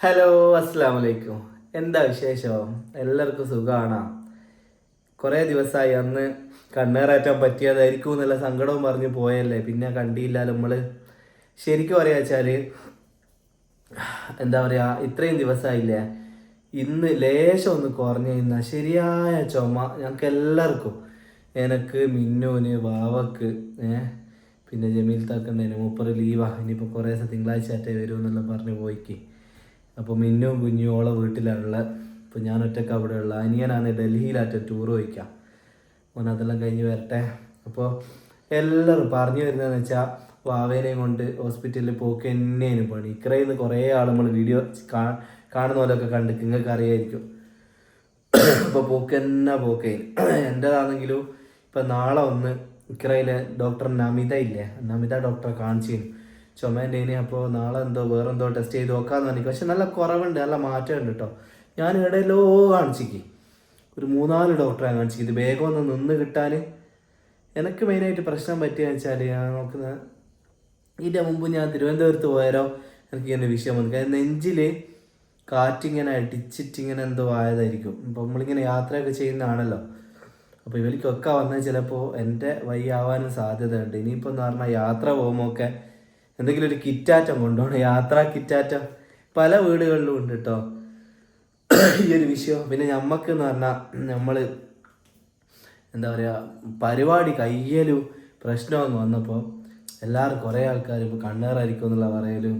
Hello അസ്സാം വലൈക്കും എന്താ വിശേഷം? എല്ലാവർക്കും സുഖമാണോ കുറേ ദിവസമായി അന്ന് കണ്ണേറാറ്റാൻ പറ്റിയതായിരിക്കും എന്നുള്ള സങ്കടവും പറഞ്ഞ് പോയല്ലേ പിന്നെ കണ്ടില്ല നമ്മൾ ശരിക്കും പറയാ വെച്ചാൽ എന്താ പറയുക ഇത്രയും ദിവസമായില്ലേ ഇന്ന് ലേശം ഒന്ന് കുറഞ്ഞു കഴിഞ്ഞാൽ ശരിയായ ചുമ ഞങ്ങൾക്ക് എല്ലാവർക്കും. എനക്ക് മിന്നൂന് വാവക്ക് ഏഹ് പിന്നെ ജമീൽ താക്കണ്ടേന് മൂപ്പറ് ലീവാ ഇനിയിപ്പോൾ കുറേ ദിവസം തിങ്കളാഴ്ച ആറ്റേ വരും എന്നെല്ലാം പറഞ്ഞ് പോയിക്ക്. അപ്പോൾ മിന്നും കുഞ്ഞും ഓളെ വീട്ടിലാണുള്ളത് ഇപ്പോൾ ഞാൻ ഒറ്റയ്ക്ക് അവിടെ ഉള്ള അനിയനാണ് ഡൽഹിയിലാറ്റ ടൂർ വയ്ക്കാം ഓൻ അതെല്ലാം കഴിഞ്ഞ് വരട്ടെ. അപ്പോൾ എല്ലാവരും പറഞ്ഞു വരുന്നതെന്ന് വെച്ചാൽ വാവേനെയും കൊണ്ട് ഹോസ്പിറ്റലിൽ പോക്ക് തന്നെയാണ് പണി. ഇക്കറയിൽ നിന്ന് കുറേ ആൾ നമ്മൾ വീഡിയോ കാണുന്ന പോലെയൊക്കെ കണ്ട് നിങ്ങൾക്ക് അറിയായിരിക്കും അപ്പോൾ പോക്ക് തന്നെ പോക്കേ. എന്റെതാണെങ്കിലും ഇപ്പം നാളെ ഒന്ന് ഇക്കറയിലെ ഡോക്ടർ നമിത ഇല്ലേ? നമിത ഡോക്ടറെ കാണിച്ചിരുന്നു ചുമേന്റെ അപ്പോൾ നാളെ എന്തോ വേറെന്തോ ടെസ്റ്റ് ചെയ്ത് നോക്കാമെന്ന് പറഞ്ഞു പക്ഷെ നല്ല കുറവുണ്ട് നല്ല മാറ്റമുണ്ട് കേട്ടോ ഞാൻ ഇടയിലോ കാണിച്ചിക്ക്. ഒരു മൂന്നാൽ ഡോക്ടറെ കാണിച്ചിക്ക്. ഇത് വേഗം ഒന്ന് നിന്ന് കിട്ടാൻ എനിക്ക് മെയിനായിട്ട് പ്രശ്നം പറ്റിയെന്ന് വെച്ചാൽ ഞാൻ നോക്കുന്ന ഇതിന്റെ മുമ്പ് ഞാൻ തിരുവനന്തപുരത്ത് പോയാലോ എനിക്ക് ഇങ്ങനെ വിഷയം വന്നു. കാരണം നെഞ്ചിൽ കാറ്റിങ്ങനെ അടിച്ചിട്ടിങ്ങനെ എന്തോ ആയതായിരിക്കും. അപ്പോൾ നമ്മളിങ്ങനെ യാത്രയൊക്കെ ചെയ്യുന്നതാണല്ലോ. അപ്പോൾ ഇവർക്കൊക്കെ വന്നാൽ ചിലപ്പോൾ എന്റെ വയ്യാവാനും സാധ്യതയുണ്ട്. ഇനിയിപ്പോൾ എന്ന് പറഞ്ഞാൽ യാത്ര പോകുമ്പോൾ ഒക്കെ എന്തെങ്കിലും ഒരു കിറ്റാറ്റം കൊണ്ടുപോകണം യാത്രാ കിറ്റാറ്റം. പല വീടുകളിലും ഉണ്ട് കേട്ടോ ഈ ഒരു വിഷയം. പിന്നെ നമുക്ക് എന്ന് പറഞ്ഞാൽ നമ്മൾ എന്താ പറയുക പരിപാടി കയ്യലും പ്രശ്നമൊന്നും വന്നപ്പോൾ എല്ലാവരും കുറേ ആൾക്കാർ ഇപ്പോൾ കണ്ണേറായിരിക്കും എന്നുള്ള പറയലും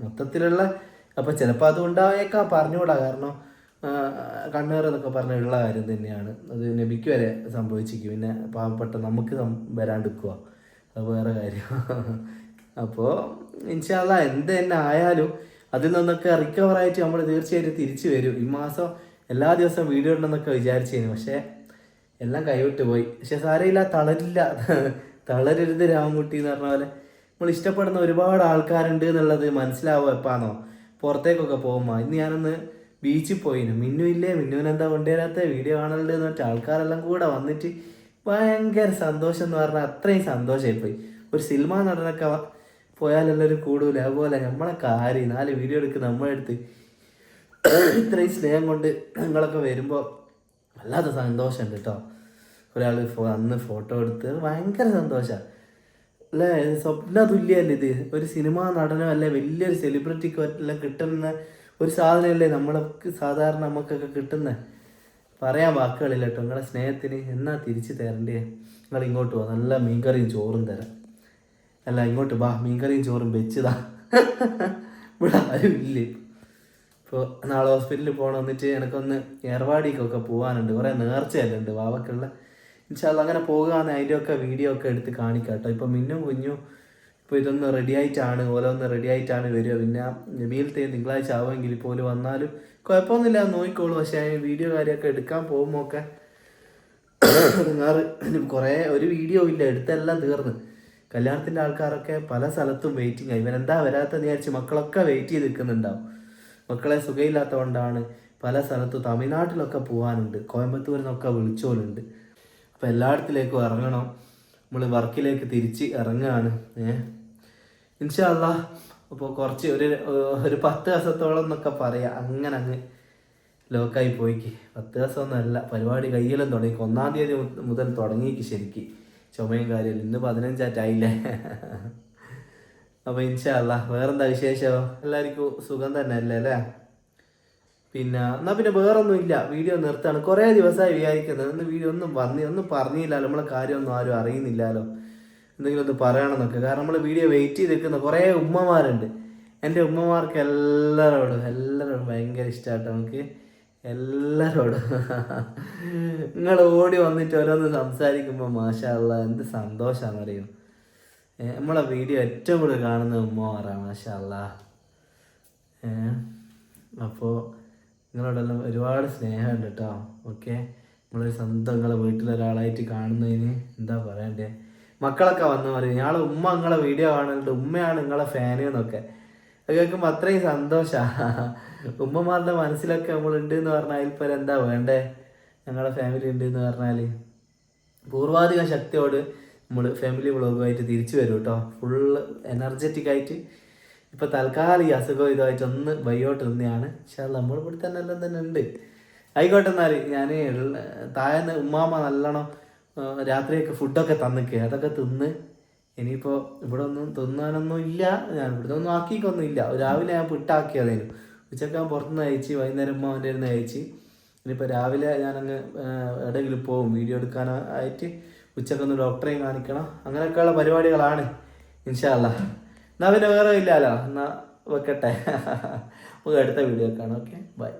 മൊത്തത്തിലുള്ള അപ്പോൾ ചിലപ്പോൾ അത് ഉണ്ടായേക്കാം പറഞ്ഞുകൂടാ. കാരണം കണ്ണേർ എന്നൊക്കെ പറഞ്ഞ ഉള്ള കാര്യം തന്നെയാണ്. അത് നബിക്ക് വരെ സംഭവിച്ചിരിക്കും. പിന്നെ പാവപ്പെട്ട നമുക്ക് വരാണ്ടിരിക്കുക അത് വേറെ കാര്യം. അപ്പോൾ ഇൻഷാല്ല എന്ത് തന്നെ ആയാലും അതിൽ നിന്നൊക്കെ റിക്കവർ ആയിട്ട് നമ്മൾ തീർച്ചയായിട്ടും തിരിച്ചു വരും. ഈ മാസം എല്ലാ ദിവസവും വീഡിയോ ഉണ്ടെന്നൊക്കെ വിചാരിച്ചിരുന്നു പക്ഷേ എല്ലാം കൈവിട്ട് പോയി. പക്ഷെ സാരമില്ല തളരില്ല. തളരരുത് രാമൻകുട്ടി എന്ന് പറഞ്ഞ പോലെ. നമ്മൾ ഇഷ്ടപ്പെടുന്ന ഒരുപാട് ആൾക്കാരുണ്ട് എന്നുള്ളത് മനസ്സിലാവുക എപ്പാന്നോ. പുറത്തേക്കൊക്കെ പോകുമ്പോൾ ഇന്ന് ഞാനൊന്ന് ബീച്ചിൽ പോയിന്. മിന്നു ഇല്ലേ? മിന്നുവിനെന്താ കൊണ്ടുവരാത്ത? വീഡിയോ കാണലുണ്ട് എന്ന് പറഞ്ഞിട്ട് ആൾക്കാരെല്ലാം കൂടെ വന്നിട്ട് ഭയങ്കര സന്തോഷം എന്ന് പറഞ്ഞാൽ അത്രയും സന്തോഷമായി പോയി ഒരു സിനിമ നടനൊക്കെ പോയാലെല്ലാവരും കൂടൂല? അതുപോലെ നമ്മളെ കാര്യം നാല് വീഡിയോ എടുക്കുന്ന നമ്മളെ അടുത്ത്. ഇത്രയും സ്നേഹം കൊണ്ട് നിങ്ങളൊക്കെ വരുമ്പോൾ വല്ലാത്ത സന്തോഷമുണ്ട് കേട്ടോ ഒരാൾ അന്ന് ഫോട്ടോ എടുത്ത് ഭയങ്കര സന്തോഷമാണ് അല്ലേ? സ്വപ്ന തുല്യല്ല ഇത്? ഒരു സിനിമാ നടനോ അല്ലെ വലിയൊരു സെലിബ്രിറ്റിക്കോ എല്ലാം കിട്ടുന്ന ഒരു സാധനമല്ലേ നമ്മളൊക്കെ സാധാരണ നമുക്കൊക്കെ കിട്ടുന്ന? പറയാൻ വാക്കുകളില്ല കേട്ടോ നിങ്ങളുടെ സ്നേഹത്തിന് എന്നാ തിരിച്ചു തരണ്ടേ? നിങ്ങൾ ഇങ്ങോട്ട് പോവാം നല്ല മീൻകറിയും ചോറും തരാം. അല്ല ഇങ്ങോട്ട് ബാ മീൻകറിയും ചോറും വെച്ചതാ. ഇവിടെ ആരും ഇല്ലേ? ഇപ്പോൾ നാളെ ഹോസ്പിറ്റലിൽ പോകണം എന്നിട്ട് എനിക്കൊന്ന് ഏർവാടിക്കൊക്കെ പോകാനുണ്ട് കുറേ നേർച്ചയെല്ലാം ഉണ്ട് വാവക്കുള്ള. ഇൻഷാല്ല അങ്ങനെ പോകുകയാണെങ്കിൽ അതിന്റെയൊക്കെ വീഡിയോ ഒക്കെ എടുത്ത് കാണിക്കാം കേട്ടോ ഇപ്പോൾ മിന്നും കുഞ്ഞും ഇപ്പോൾ ഇതൊന്ന് റെഡി ആയിട്ടാണ് ഓരോന്ന് റെഡി ആയിട്ടാണ് വരിക. പിന്നെ നബീലത്തെ തിങ്കളാഴ്ച ആവുമെങ്കിൽ പോലും വന്നാലും കുഴപ്പമൊന്നുമില്ല നോക്കിക്കോളൂ. പക്ഷേ അതിന് വീഡിയോ കാര്യമൊക്കെ എടുക്കാൻ പോകുമ്പോൾ ഒക്കെ നിങ്ങൾ കുറേ ഒരു വീഡിയോ ഇല്ല എടുത്തെല്ലാം തീർന്ന്. കല്യാണത്തിന്റെ ആൾക്കാരൊക്കെ പല സ്ഥലത്തും വെയിറ്റിംഗ് ആയി ഇവനെന്താ വരാത്തെന്ന് വിചാരിച്ച് മക്കളൊക്കെ വെയിറ്റ് ചെയ്ത് നിൽക്കുന്നുണ്ടാവും. മക്കളെ സുഖമില്ലാത്തതുകൊണ്ടാണ് പല സ്ഥലത്തും തമിഴ്നാട്ടിലൊക്കെ പോകാനുണ്ട് കോയമ്പത്തൂരിൽ നിന്നൊക്കെ വിളിച്ചോലുണ്ട്. അപ്പോൾ എല്ലായിടത്തിലേക്കും ഇറങ്ങണം. നമ്മൾ വർക്കിലേക്ക് തിരിച്ച് ഇറങ്ങുകയാണ് ഏഹ് ഇൻഷാല്ല അപ്പോൾ കുറച്ച് ഒരു ഒരു പത്ത് ദിവസത്തോളം എന്നൊക്കെ പറയാം. അങ്ങനെ അങ്ങ് ലോക്കായി പോയിക്ക്. പത്ത് ദിവസമൊന്നും അല്ല പരിപാടി കയ്യിലും തുടങ്ങി ഒന്നാം തീയതി മുതൽ തുടങ്ങിക്ക് ശരിക്ക്. ചുമയും കാര്യം ഇന്ന് പതിനഞ്ചാറ്റായില്ലേ അപ്പോൾ ഇൻഷാല്ല വേറെന്താ വിശേഷമോ എല്ലാവർക്കും സുഖം തന്നെ അല്ലേ? അല്ലേ പിന്നെ എന്നാ പിന്നെ വേറൊന്നും ഇല്ല വീഡിയോ നിർത്താണ്. കുറേ ദിവസമായി വിചാരിക്കുന്നത് ഇന്ന് വീഡിയോ ഒന്നും വന്നി ഒന്നും പറഞ്ഞില്ലല്ലോ നമ്മളെ കാര്യമൊന്നും ആരും അറിയുന്നില്ലല്ലോ. എന്തെങ്കിലും ഒന്ന് പറയണമെന്നൊക്കെ. കാരണം നമ്മൾ വീഡിയോ വെയിറ്റ് ചെയ്ത് നിൽക്കുന്ന കുറേ ഉമ്മമാരുണ്ട്. എന്റെ ഉമ്മമാർക്ക് എല്ലാവരോടും എല്ലാവരോടും ഭയങ്കര ഇഷ്ടമായിട്ട് നമുക്ക് എല്ലാവരോടും നിങ്ങൾ ഓടി വന്നിട്ട് ഓരോന്ന് സംസാരിക്കുമ്പോൾ മാഷാള്ള എന്ത് സന്തോഷമാണെന്ന് അറിയും നമ്മളെ വീഡിയോ ഏറ്റവും കൂടുതൽ കാണുന്ന ഉമ്മമാറാണ് ഏഹ് അപ്പോൾ നിങ്ങളോടെല്ലാം ഒരുപാട് സ്നേഹമുണ്ട് കേട്ടോ ഓക്കെ? നമ്മളൊരു സ്വന്തം നിങ്ങളെ വീട്ടിലൊരാളായിട്ട് കാണുന്നതിന് എന്താ പറയണ്ടേ? മക്കളൊക്കെ വന്ന് പറയും ഞങ്ങളെ ഉമ്മ നിങ്ങളെ വീഡിയോ കാണുന്നുണ്ട് ഉമ്മയാണ് നിങ്ങളെ ഫാന് എന്നൊക്കെ. കേൾക്കുമ്പോൾ അത്രയും സന്തോഷമാണ് ഉമ്മമാരുടെ മനസ്സിലൊക്കെ നമ്മളുണ്ട് എന്ന് പറഞ്ഞാൽ ഇപ്പോൾ എന്താ വേണ്ടേ? ഞങ്ങളുടെ ഫാമിലി ഉണ്ട് എന്ന് പറഞ്ഞാൽ പൂർവാധിക ശക്തിയോട് നമ്മൾ ഫാമിലി വ്ളോഗുമായിട്ട് തിരിച്ചു വരും കേട്ടോ ഫുൾ എനർജറ്റിക് ആയിട്ട്. ഇപ്പൊ തൽക്കാലം അസുഖം ഇതുമായിട്ട് ഒന്ന് വയ്യോട്ട് നിന്നെയാണ്. പക്ഷെ അത് നമ്മൾ ഇവിടെ തന്നെ എല്ലാം തന്നെ ഉണ്ട്. ആയിക്കോട്ടെ എന്നാൽ ഞാൻ താഴെ ഉമ്മാമ നല്ലോണം രാത്രിയൊക്കെ ഫുഡൊക്കെ തന്നിക്കുക അതൊക്കെ തിന്ന് ഇനിയിപ്പോ ഇവിടെ ഒന്നും തിന്നാനൊന്നും ഇല്ല. ഞാൻ ഇവിടെ ഒന്നും ആക്കിക്കൊന്നും ഇല്ല. രാവിലെ ഞാൻ പിട്ടാക്കിയതേനു. ഉച്ചയ്ക്ക് ഞാൻ പുറത്തുനിന്ന് അയച്ച് വൈകുന്നേരം ഉമ്മാവന്റെ ഇരുന്ന് അയച്ച് ഇനിയിപ്പോൾ രാവിലെ ഞാനങ്ങ് എവിടെയെങ്കിലും പോകും. വീഡിയോ എടുക്കാനായിട്ട് ഉച്ചക്കൊന്ന് ഡോക്ടറെയും കാണിക്കണം. അങ്ങനെയൊക്കെയുള്ള പരിപാടികളാണ്. ഇൻഷാല്ല എന്നാ പിന്നെ വേറെ ഇല്ലല്ലോ. എന്നാ വെക്കട്ടെ. നമുക്ക് അടുത്ത വീഡിയോ കാണാം. ഓക്കെ? ബൈ.